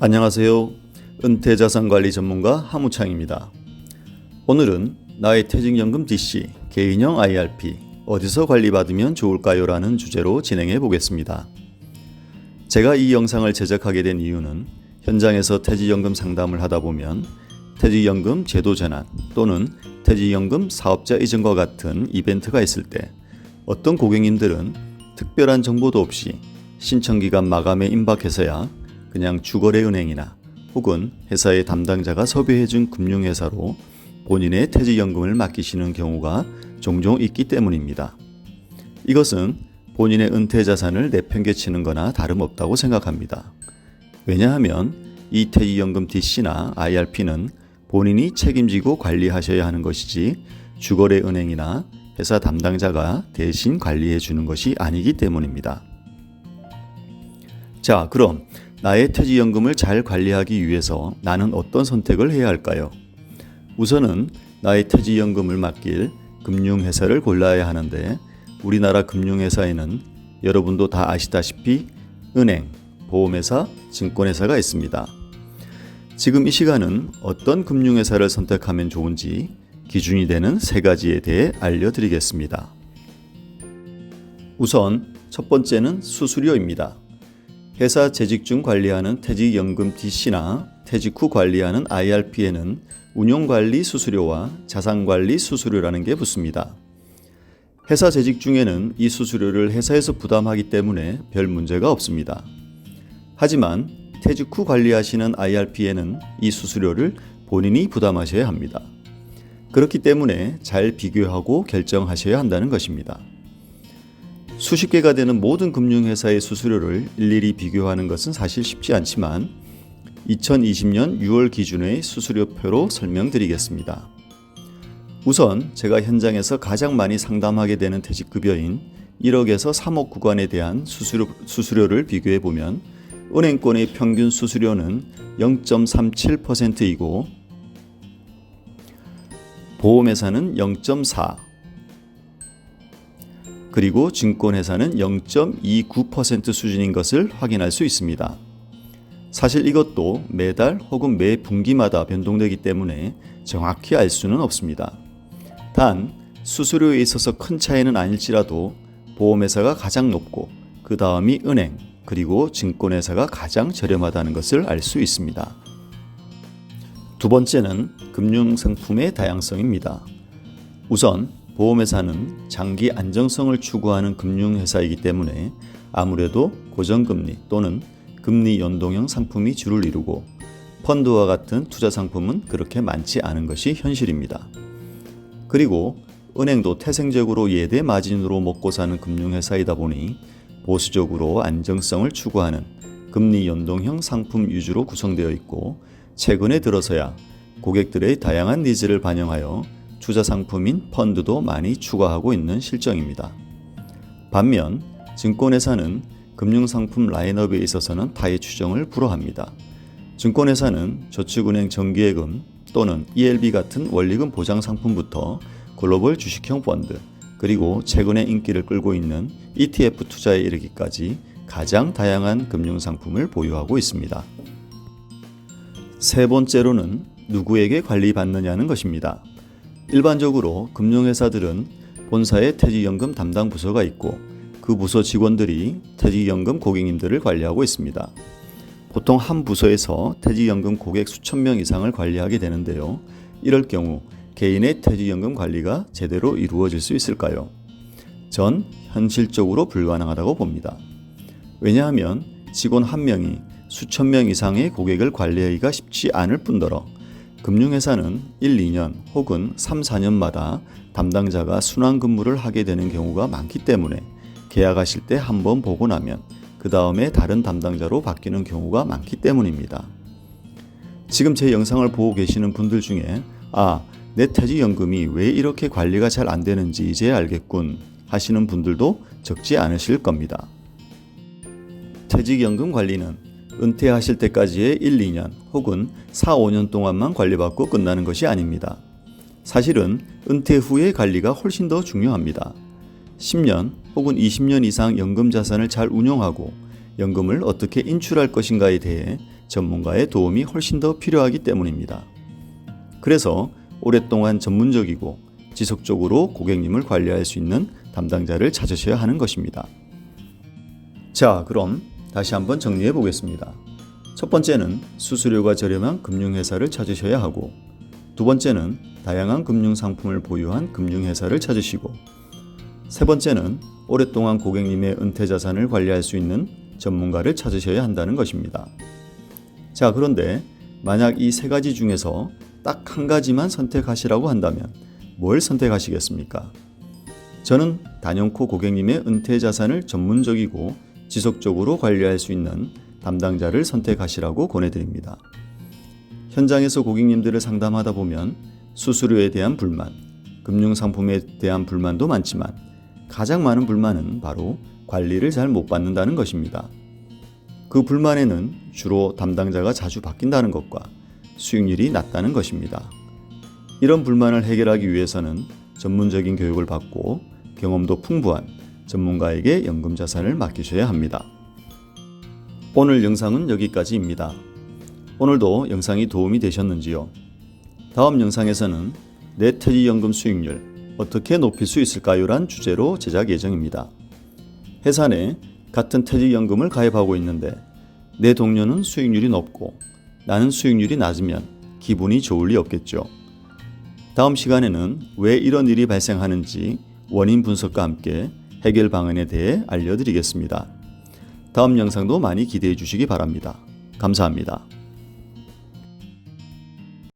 안녕하세요. 은퇴 자산 관리 전문가 하무창입니다. 오늘은 나의 퇴직연금 DC 개인형 IRP 어디서 관리받으면 좋을까요? 라는 주제로 진행해 보겠습니다. 제가 이 영상을 제작하게 된 이유는 현장에서 퇴직연금 상담을 하다 보면 퇴직연금 제도 전환 또는 퇴직연금 사업자 이전과 같은 이벤트가 있을 때 어떤 고객님들은 특별한 정보도 없이 신청기간 마감에 임박해서야 그냥 주거래 은행이나 혹은 회사의 담당자가 섭외해준 금융회사로 본인의 퇴직연금을 맡기시는 경우가 종종 있기 때문입니다. 이것은 본인의 은퇴 자산을 내팽개치는 거나 다름없다고 생각합니다. 왜냐하면 이 퇴직연금 DC나 IRP는 본인이 책임지고 관리하셔야 하는 것이지 주거래 은행이나 회사 담당자가 대신 관리해 주는 것이 아니기 때문입니다. 자, 그럼 나의 퇴직연금을 잘 관리하기 위해서 나는 어떤 선택을 해야 할까요? 우선은 나의 퇴직연금을 맡길 금융회사를 골라야 하는데 우리나라 금융회사에는 여러분도 다 아시다시피 은행, 보험회사, 증권회사가 있습니다. 지금 이 시간은 어떤 금융회사를 선택하면 좋은지 기준이 되는 세 가지에 대해 알려드리겠습니다. 우선 첫 번째는 수수료입니다. 회사 재직 중 관리하는 퇴직연금 DC나 퇴직 후 관리하는 IRP에는 운용관리 수수료와 자산관리 수수료라는 게 붙습니다. 회사 재직 중에는 이 수수료를 회사에서 부담하기 때문에 별 문제가 없습니다. 하지만 퇴직 후 관리하시는 IRP에는 이 수수료를 본인이 부담하셔야 합니다. 그렇기 때문에 잘 비교하고 결정하셔야 한다는 것입니다. 수십 개가 되는 모든 금융회사의 수수료를 일일이 비교하는 것은 사실 쉽지 않지만 2020년 6월 기준의 수수료표로 설명드리겠습니다. 우선 제가 현장에서 가장 많이 상담하게 되는 퇴직급여인 1억에서 3억 구간에 대한 수수료, 수수료를 비교해 보면 은행권의 평균 수수료는 0.37%이고 보험회사는 0.4, 그리고 증권회사는 0.29% 수준인 것을 확인할 수 있습니다. 사실 이것도 매달 혹은 매 분기마다 변동되기 때문에 정확히 알 수는 없습니다. 단, 수수료에 있어서 큰 차이는 아닐지라도 보험회사가 가장 높고 그 다음이 은행, 그리고 증권회사가 가장 저렴하다는 것을 알 수 있습니다. 두 번째는 금융상품의 다양성입니다. 우선 보험회사는 장기 안정성을 추구하는 금융회사이기 때문에 아무래도 고정금리 또는 금리 연동형 상품이 주를 이루고 펀드와 같은 투자 상품은 그렇게 많지 않은 것이 현실입니다. 그리고 은행도 태생적으로 예대 마진으로 먹고 사는 금융회사이다 보니 보수적으로 안정성을 추구하는 금리 연동형 상품 위주로 구성되어 있고 최근에 들어서야 고객들의 다양한 니즈를 반영하여 투자 상품인 펀드도 많이 추가하고 있는 실정입니다. 반면 증권회사는 금융상품 라인업에 있어서는 타의 추정을 불허합니다. 증권회사는 저축은행 정기예금 또는 ELB 같은 원리금 보장 상품부터 글로벌 주식형 펀드 그리고 최근에 인기를 끌고 있는 ETF 투자에 이르기까지 가장 다양한 금융상품을 보유하고 있습니다. 세 번째로는 누구에게 관리받느냐는 것입니다. 일반적으로 금융회사들은 본사에 퇴직연금 담당 부서가 있고 그 부서 직원들이 퇴직연금 고객님들을 관리하고 있습니다. 보통 한 부서에서 퇴직연금 고객 수천 명 이상을 관리하게 되는데요. 이럴 경우 개인의 퇴직연금 관리가 제대로 이루어질 수 있을까요? 전 현실적으로 불가능하다고 봅니다. 왜냐하면 직원 한 명이 수천 명 이상의 고객을 관리하기가 쉽지 않을 뿐더러 금융회사는 1, 2년 혹은 3, 4년마다 담당자가 순환 근무를 하게 되는 경우가 많기 때문에 계약하실 때 한 번 보고 나면 그 다음에 다른 담당자로 바뀌는 경우가 많기 때문입니다. 지금 제 영상을 보고 계시는 분들 중에 아, 내 퇴직연금이 왜 이렇게 관리가 잘 안 되는지 이제 알겠군 하시는 분들도 적지 않으실 겁니다. 퇴직연금 관리는 은퇴하실 때까지의 1, 2년 혹은 4, 5년 동안만 관리받고 끝나는 것이 아닙니다. 사실은 은퇴 후의 관리가 훨씬 더 중요합니다. 10년 혹은 20년 이상 연금 자산을 잘 운용하고 연금을 어떻게 인출할 것인가에 대해 전문가의 도움이 훨씬 더 필요하기 때문입니다. 그래서 오랫동안 전문적이고 지속적으로 고객님을 관리할 수 있는 담당자를 찾으셔야 하는 것입니다. 자, 그럼 다시 한번 정리해 보겠습니다. 첫 번째는 수수료가 저렴한 금융회사를 찾으셔야 하고, 두 번째는 다양한 금융 상품을 보유한 금융회사를 찾으시고, 세 번째는 오랫동안 고객님의 은퇴 자산을 관리할 수 있는 전문가를 찾으셔야 한다는 것입니다. 자, 그런데 만약 이 세 가지 중에서 딱 한 가지만 선택하시라고 한다면 뭘 선택하시겠습니까? 저는 단연코 고객님의 은퇴 자산을 전문적이고 지속적으로 관리할 수 있는 담당자를 선택하시라고 권해드립니다. 현장에서 고객님들을 상담하다 보면 수수료에 대한 불만, 금융상품에 대한 불만도 많지만 가장 많은 불만은 바로 관리를 잘 못 받는다는 것입니다. 그 불만에는 주로 담당자가 자주 바뀐다는 것과 수익률이 낮다는 것입니다. 이런 불만을 해결하기 위해서는 전문적인 교육을 받고 경험도 풍부한 전문가에게 연금 자산을 맡기셔야 합니다. 오늘 영상은 여기까지입니다. 오늘도 영상이 도움이 되셨는지요? 다음 영상에서는 내 퇴직연금 수익률 어떻게 높일 수 있을까요? 란 주제로 제작 예정입니다. 회사 내 같은 퇴직연금을 가입하고 있는데 내 동료는 수익률이 높고 나는 수익률이 낮으면 기분이 좋을 리 없겠죠. 다음 시간에는 왜 이런 일이 발생하는지 원인 분석과 함께 해결 방안에 대해 알려드리겠습니다. 다음 영상도 많이 기대해 주시기 바랍니다. 감사합니다.